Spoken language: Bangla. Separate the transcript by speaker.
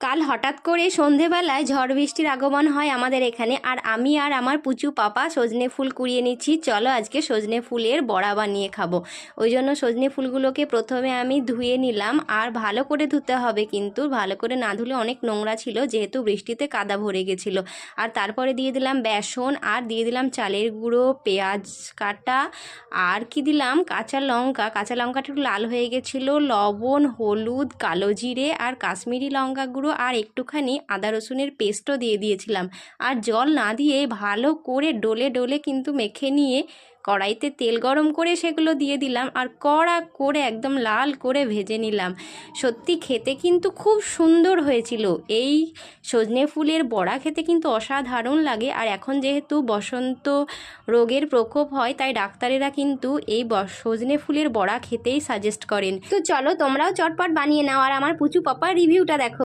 Speaker 1: কাল হঠাৎ করে সন্ধেবেলায় ঝড় বৃষ্টির আগমন হয় আমাদের এখানে, আর আমি আর আমার পুচু পাপা সজনে ফুল কুড়িয়ে নিচ্ছি। চলো আজকে সজনে ফুলের বড়া বানিয়ে খাব। ওই জন্য সজনে ফুলগুলোকে প্রথমে আমি ধুয়ে নিলাম, আর ভালো করে ধুতে হবে কিন্তু, ভালো করে না ধুলে অনেক নোংরা ছিল, যেহেতু বৃষ্টিতে কাদা ভরে গেছিল। আর তারপরে দিয়ে দিলাম বেসন, আর দিয়ে দিলাম চালের গুঁড়ো, পেঁয়াজ কাটা, আর কি দিলাম? কাঁচা লঙ্কা। কাঁচা লঙ্কাটা একটু লাল হয়ে গেছিল, লবণ, হলুদ, কালো জিরে, আর কাশ্মীরি লঙ্কা গুঁড়ো আর একটুখানি আদা রসুনের পেস্টও দিয়ে দিয়েছিলাম। আর জল না দিয়ে ভালো করে ডলে ডলে কিন্তু মেখে নিয়ে কড়াইতে তেল গরম করে সেগুলো দিয়ে দিলাম আর কড়া করে একদম লাল করে ভেজে নিলাম। সত্যি খেতে কিন্তু খুব সুন্দর হয়েছিল। এই সজনে ফুলের বড়া খেতে কিন্তু অসাধারণ লাগে আর এখন যেহেতু বসন্ত রোগের প্রকোপ হয়, তাই ডাক্তারেরা কিন্তু এই সজনে ফুলের বড়া খেতেই সাজেস্ট করেন। তো চলো তোমরাও চটপট বানিয়ে নাও আর আমার পুচু পাপার রিভিউটা দেখো।